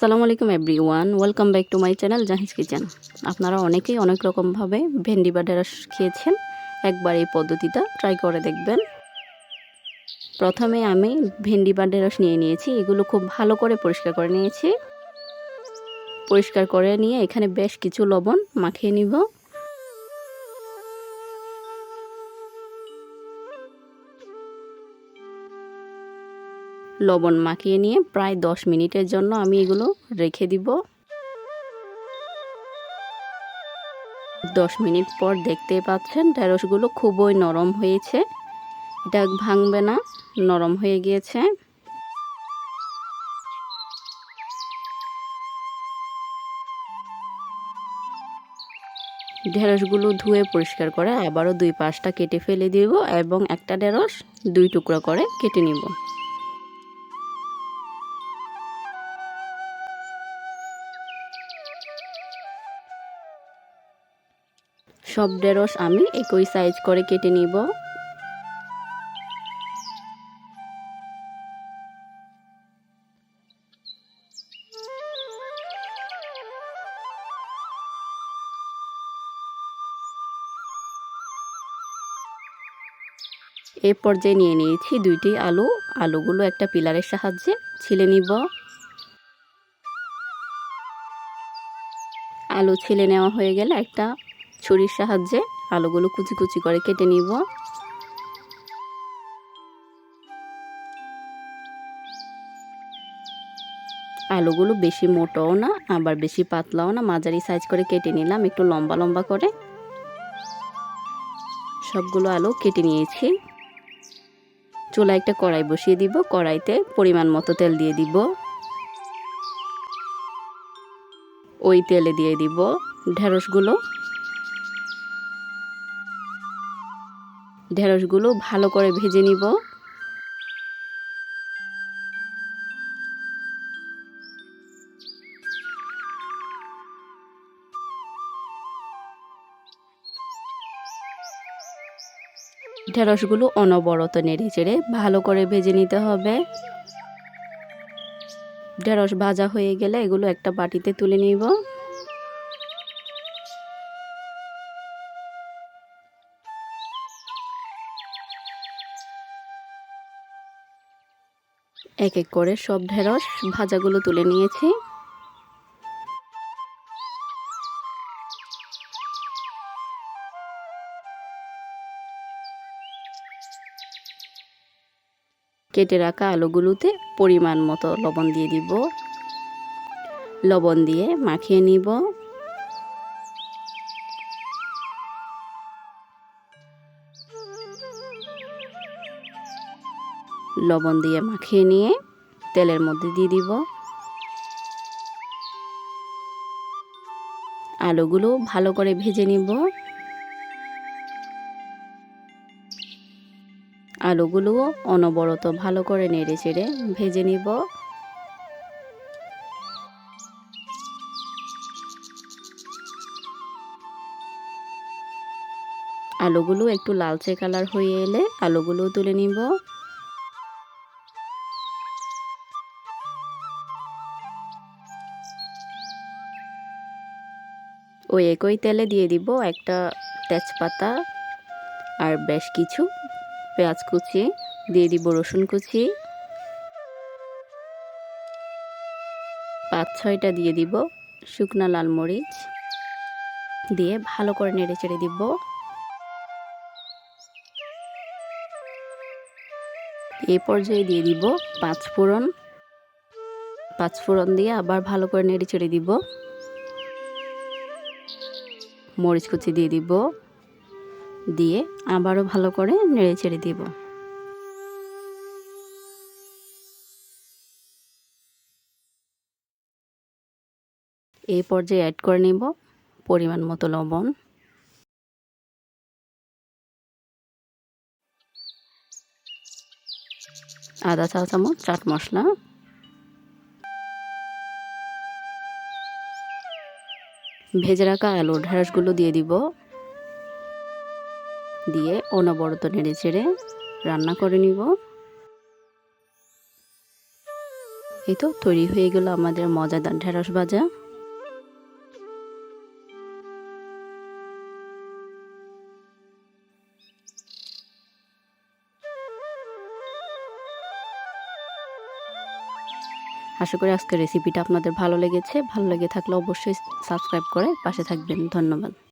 আসসালামু আলাইকুম everyone welcome back to my channel Jahij kitchen. আপনারা অনেকেই অনেক রকমভাবে ভেন্ডি বা ঢেঁড়স খেয়েছেন। একবার এই পদ্ধতিটা ট্রাই করে দেখবেন। প্রথমে আমি ভেন্ডি বা ঢেঁড়স নিয়ে নিয়েছি, এগুলো খুব ভালো করে পরিষ্কার করে নিয়েছি। পরিষ্কার করে নিয়ে এখানে বেশ কিছু লবণ মাখিয়ে নিব। লবণ মাখিয়ে নিয়ে প্রায় দশ মিনিটের জন্য আমি এগুলো রেখে দিব। দশ মিনিট পর দেখতে পাচ্ছেন ঢেঁড়সগুলো খুবই নরম হয়েছে। এটা ভাঙবে না, নরম হয়ে গিয়েছে। ঢেঁড়সগুলো ধুয়ে পরিষ্কার করে আবারও দুই পাশটা কেটে ফেলে দিব এবং একটা ঢেঁড়স দুই টুকরো করে কেটে নিব। সব ঢেঁড়স আমি একই সাইজ করে কেটে নিব। এ পর্যায়ে নিয়ে নিয়েছি দুইটি আলু। আলুগুলো একটা পিলারের সাহায্যে ছিলে নিব। আলু ছিলে নেওয়া হয়ে গেলে একটা ছুরির সাহায্যে আলুগুলো কুচি কুচি করে কেটে নিব। আলুগুলো বেশি মোটাও না, আবার বেশি পাতলাও না। মাঝারি সাইজ করে কেটে নিলাম, একটু লম্বা লম্বা করে। সবগুলো আলু কেটে নিয়েছি। চুলা একটা কড়াই বসিয়ে দিব, কড়াইতে পরিমাণ মতো তেল দিয়ে দিব। ওই তেলে দিয়ে দিব ঢেঁড়সগুলো। ঢেঁড়সগুলো ভালো করে ভেজে নিব। ঢেঁড়সগুলো অনবরত নেড়ে চেড়ে ভালো করে ভেজে নিতে হবে। ঢেঁড়স ভাজা হয়ে গেলে এগুলো একটা বাটিতে তুলে নিব। এক এক করে সব ঢেঁড়স ভাজাগুলো তুলে নিয়েছি। কেটে রাখা আলুগুলোতে পরিমাণ মতো লবণ দিয়ে দিব। লবণ দিয়ে মাখিয়ে নিব। লবণ দিয়ে মাখিয়ে নিয়ে তেলের মধ্যে দিয়ে দিব। আলুগুলো ভালো করে ভেজে নিব। আলুগুলোও অনবরত ভালো করে নেড়ে চেড়ে ভেজে নিব। আলুগুলো একটু লালচে কালার হয়ে এলে আলুগুলো তুলে নিব। ওই একই তেলে দিয়ে দিব একটা তেজপাতা আর বেশ কিছু পেঁয়াজ কুচি, দিয়ে দিব রসুন কুচি। পাঁচ ছয়টা দিয়ে দিব শুকনা লাল মরিচ। দিয়ে ভালো করে নেড়ে চেড়ে দিব। এই পর্যায়ে দিয়ে দিব পাঁচ ফোড়ন। পাঁচ ফোড়ন দিয়ে আবার ভালো করে নেড়ে চেড়ে দিব। মরিচ কুচি দিয়ে দিব। দিয়ে আবারও ভালো করে নেড়ে ছেড়ে দিব। এই পর্যায়ে অ্যাড করে নেব পরিমাণ মতো লবণ। আদা চা চামচ, চাট মশলা। ভেজে রাখা আলু ঢেঁড়সগুলো দিয়ে দিব। দিয়ে অনবরত নেড়ে চেড়ে রান্না করে নিব। এই তো তৈরি হয়ে গেল আমাদের মজাদার ঢেঁড়স ভাজা। আশা করি আজকের রেসিপিটা আপনাদের ভালো লেগেছে। ভালো লেগে থাকলে অবশ্যই সাবস্ক্রাইব করে পাশে থাকবেন। ধন্যবাদ।